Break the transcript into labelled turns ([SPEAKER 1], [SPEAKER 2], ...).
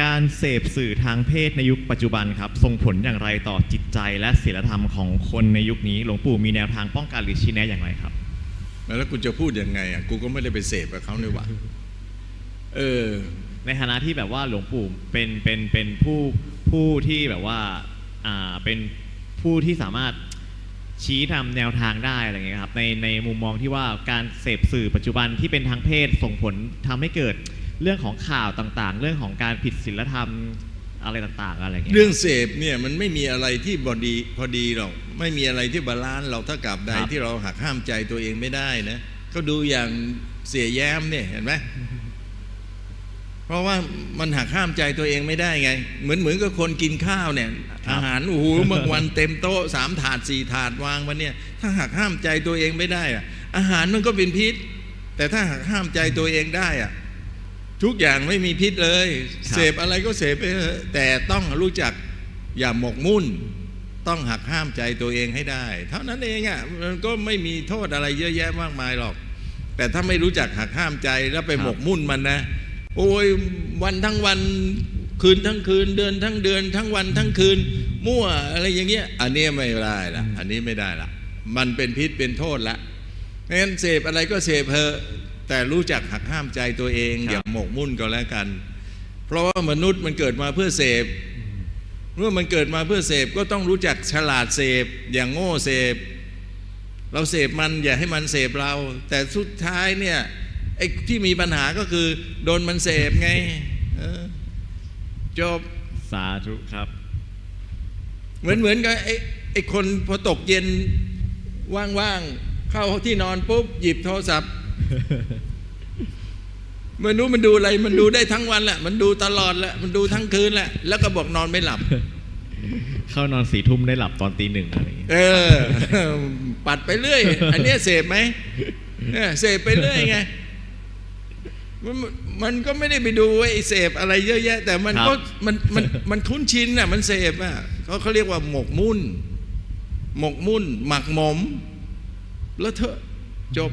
[SPEAKER 1] การเสพสื่อทางเพศในยุคปัจจุบันครับ ส่งผลอย่างไรต่อจิตใจและศีลธรรมของคนในยุคนี้ หลวงปู่มีแนวทางป้องกันหรือชี้แนะอย่างไรครับ
[SPEAKER 2] แล้วกูจะพูดยังไงอะกูก็ไม่ได้ไปเสพกับเขาในว่าเออ
[SPEAKER 1] ในฐานะที่แบบว่าหลวงปู่เป็นเป็นเป็นผู้ผู้ที่แบบว่าอ่าเป็นผู้ที่สามารถชี้ทำแนวทางได้อะไรเงี้ยครับในในมุมมองที่ว่าการเสพสื่อปัจจุบันที่เป็นทางเพศส่งผลทำให้เกิด เรื่องของข่าวต่างๆ เรื่องของการผิดศีลธรรมอะไรต่างๆอะไรเงี้ย
[SPEAKER 2] เรื่องเสพเนี่ยมันไม่มีอะไรที่บอดีพอดีหรอกไม่มีอะไรที่บาลานซ์เราถ้ากับใด
[SPEAKER 1] ครับ
[SPEAKER 2] ที่เราหักห้ามใจตัวเองไม่ได้นะก็ดูอย่างเสียแย้มเนี่ยเห็นไหมเพราะว่ามันหักห้ามใจตัวเองไม่ได้ไง เหมือนเหมือนกับคนกินข้าวเนี่ย อาหารโอ้โหบางวันเต็มโต๊ะสามถาดสี่ถาดวางวันเนี่ย ถ้าหักห้ามใจตัวเองไม่ได้อะอาหารมันก็เป็นพิษ แต่ถ้าหักห้ามใจตัวเองได้อะ ทุกอย่างไม่มีพิษเลย
[SPEAKER 1] ครับ
[SPEAKER 2] เสพอะไรก็เสพไปเถอะแต่ต้องรู้จักอย่าหมกมุ่น ต้องหักห้ามใจตัวเองให้ได้ เท่านั้นเองอะมันก็ไม่มีโทษอะไรเยอะแยะมากมายหรอก แต่ถ้าไม่รู้จักหักห้ามใจแล้วไป
[SPEAKER 1] ครับ
[SPEAKER 2] หมกมุ่นมันนะ โอ้ยวันทั้งวันคืนทั้งคืนเดือนทั้งเดือนทั้งวันทั้งคืน มั่วอะไรอย่างเงี้ย อันนี้ไม่ได้ละอันนี้ไม่ได้ละมันเป็นพิษเป็นโทษละงั้นเสพอะไรก็เสพเถอะ แต่รู้จักหักห้ามใจตัวเอง
[SPEAKER 1] ครับ
[SPEAKER 2] อย่าหมกมุ่นก็แล้วกัน เพราะว่ามนุษย์มันเกิดมาเพื่อเสพเมื่อมันเกิดมาเพื่อเสพก็ต้องรู้จักฉลาดเสพอย่างโง่เสพ เราเสพมันอย่าให้มันเสพเรา แต่สุดท้ายเนี่ยไอ้ที่มีปัญหาก็คือ โดนมันเสพไงเออจบ
[SPEAKER 1] สาธุครับ
[SPEAKER 2] เหมือนเหมือนกับไอ้ไอ้คนพอตกเย็นว่างๆเข้าที่นอนปุ๊บหยิบโทรศัพท์ ไม่รู้มันดูอะไร มันดูได้ทั้งวันแหละ มันดูตลอดแหละ มันดูทั้งคืนแหละ แล้วก็บอกนอนไม่หลับ
[SPEAKER 1] เข้านอนสี่ทุ่มได้หลับตอนตีหนึ่งอะไรอย่างเงี้ย
[SPEAKER 2] เออ ปัดไปเรื่อย อันเนี้ยเสพไหมเออเสพไปเรื่อยไงมันมันก็ไม่ได้ไปดูว่าไอ้เสพอะไรเยอะแยะ แต่มันก็มันมันมันคุ้นชินอะ มันเสพอะเขาเขาเรียกว่าหมกมุ่น หมกมุ่น หมักหมม แล้วเถอะจบ